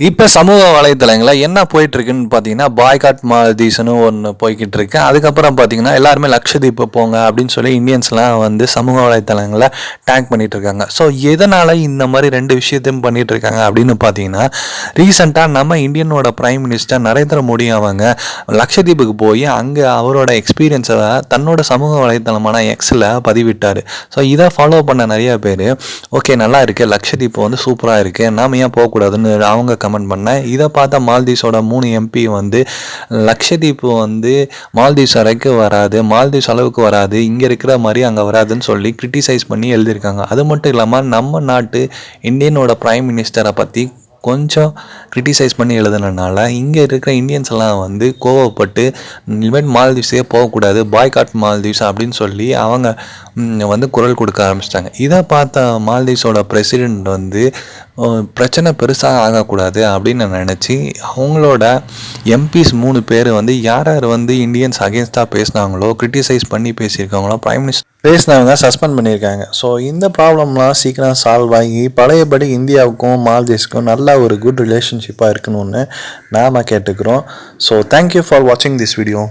இப்போ சமூக வலைத்தளங்களில் என்ன போயிட்டு இருக்குன்னு பார்த்தீங்கன்னா பாய்காட் மாதீசனு ஒன்று போய்கிட்டு இருக்கு அதுக்கப்புறம் பார்த்தீங்கன்னா எல்லாருமே லக்ஷதீப் போங்க அப்படின்னு சொல்லி இந்தியன்ஸ்லாம் வந்து சமூக வலைத்தளங்களில் டேங்க் பண்ணிட்டு இருக்காங்க ஸோ எதனால் இந்த மாதிரி ரெண்டு விஷயத்தையும் பண்ணிட்டு இருக்காங்க அப்படின்னு பார்த்தீங்கன்னா ரீசெண்டாக நம்ம இந்தியனோட பிரைம் மினிஸ்டர் நரேந்திர மோடி அவங்க லக்ஷதீப்புக்கு போய் அங்கே அவரோட எக்ஸ்பீரியன்ஸை தன்னோட சமூக வலைத்தளமான எக்ஸில் பதிவிட்டார். ஸோ இதை ஃபாலோ பண்ண நிறைய பேர் ஓகே நல்லா இருக்குது லக்ஷதீப் வந்து சூப்பராக இருக்குது நாம ஏன் போகக்கூடாதுன்னு அவங்க கமெண்ட் பண்ணேன் இதை பார்த்தா மால்தீவ்ஸோட மூணு எம்பி வந்து லக்ஷதீப் வந்து மால்தீவ்ஸ் வரைக்கும் வராது மால்தீவ்ஸ் அளவுக்கு வராது இங்கே இருக்கிற மாதிரி அங்கே வராதுன்னு சொல்லி கிரிட்டிசைஸ் பண்ணி எழுதியிருக்காங்க. அது மட்டும் இல்லாமல் நம்ம நாட்டு இந்தியனோட பிரைம் மினிஸ்டரை பற்றி கொஞ்சம் கிரிட்டிசைஸ் பண்ணி எழுதுனனால இங்கே இருக்கிற இந்தியன்ஸ் எல்லாம் வந்து கோவப்பட்டு இனிமேல் மால்தீவ்ஸே போகக்கூடாது பாய்காட் மால்தீவ்ஸ் அப்படின்னு சொல்லி அவங்க வந்து குரல் கொடுக்க ஆரம்பிச்சிட்டாங்க. இதை பார்த்த மால்தீவ்ஸோட பிரசிடெண்ட் வந்து பிரச்சனை பெருசாக ஆகக்கூடாது அப்படின்னு நான் நினச்சி அவங்களோட எம்பிஸ் மூணு பேர் வந்து யார் யார் வந்து இந்தியன்ஸ் அகேன்ஸ்டாக பேசினாங்களோ கிரிட்டிசைஸ் பண்ணி பேசியிருக்காங்களோ ப்ரைம் மினிஸ்டர் பேசினவங்க சஸ்பெண்ட் பண்ணியிருக்காங்க. ஸோ இந்த ப்ராப்ளம்லாம் சீக்கிரம் சால்வ் ஆகி பழையபடி இந்தியாவுக்கும் மால்தீவ்ஸ்க்கும் நல்ல ஒரு குட் ரிலேஷன்ஷிப்பாக இருக்கணும்னு நாம் கேட்டுக்கிறோம். ஸோ தேங்க்யூ ஃபார் வாட்சிங் திஸ் வீடியோ